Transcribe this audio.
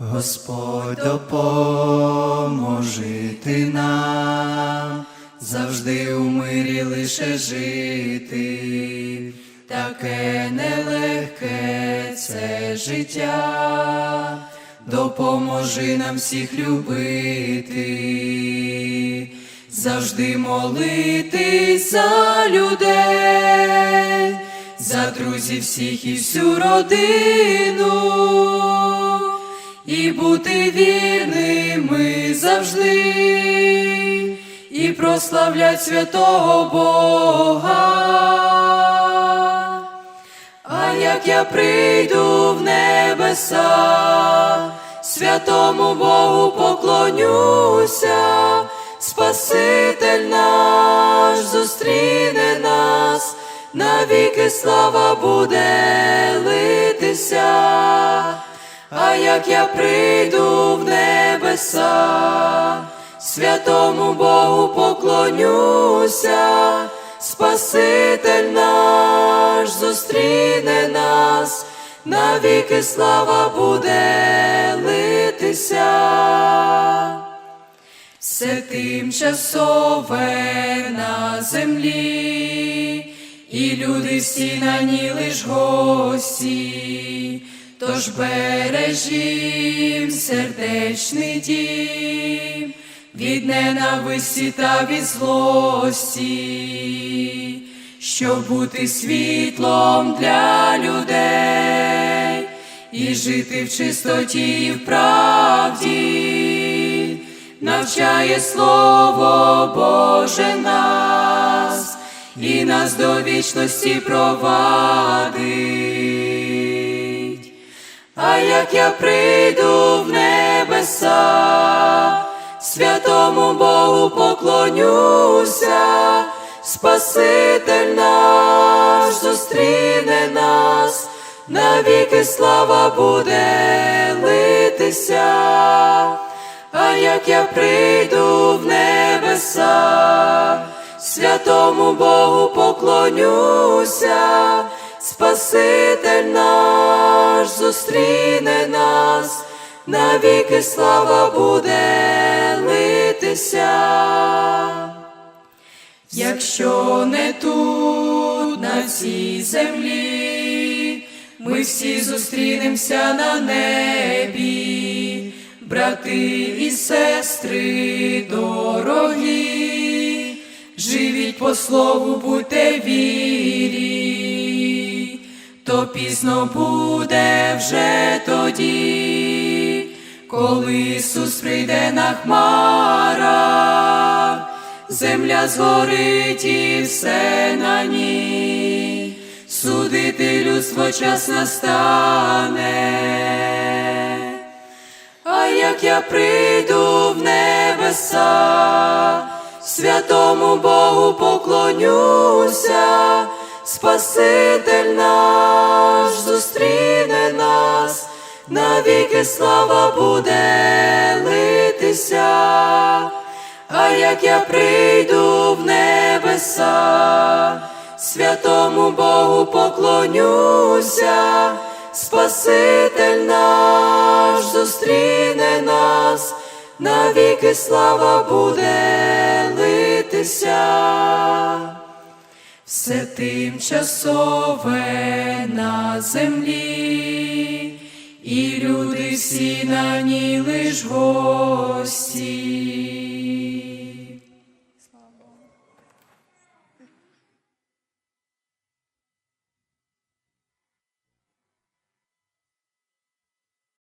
Господь допоможи нам, завжди у мирі лише жити, таке нелегке це життя, допоможи нам всіх любити, завжди молитись за людей, за друзів всіх і всю родину бути вірними завжди, і прославлять святого Бога. А як я прийду в небеса, святому Богу поклонюся, Спаситель наш зустріне нас, навіки слава буде литися. А як я прийду в небеса, святому Богу поклонюся, Спаситель наш зустріне нас, навіки слава буде литися. Все тимчасове на землі, і люди всі на ній лиш гості, тож бережім сердечний дім від ненависті та від злості, щоб бути світлом для людей і жити в чистоті і в правді, навчає Слово Боже нас і нас до вічності провадить. А як я прийду в небеса, святому Богу поклонюся, Спаситель наш зустріне нас, навіки слава буде литися. А як я прийду в небеса, святому Богу поклонюся, Спаситель наш зустріне нас, навіки слава буде литися. Якщо не тут, на цій землі, ми всі зустрінемося на небі, брати і сестри дорогі, живіть по слову, будьте вірі, то пізно буде вже тоді, коли Ісус прийде на хмарах, земля згорить і все на ній, судити людство час настане. А як я прийду в небеса, святому Богу поклонюся, Спаситель наш зустріне нас, навіки слава буде литися. А як я прийду в небеса, святому Богу поклонюся, Спаситель наш зустріне нас, навіки слава буде литися. Все тимчасове на землі, і люди всі на ній лиш гості.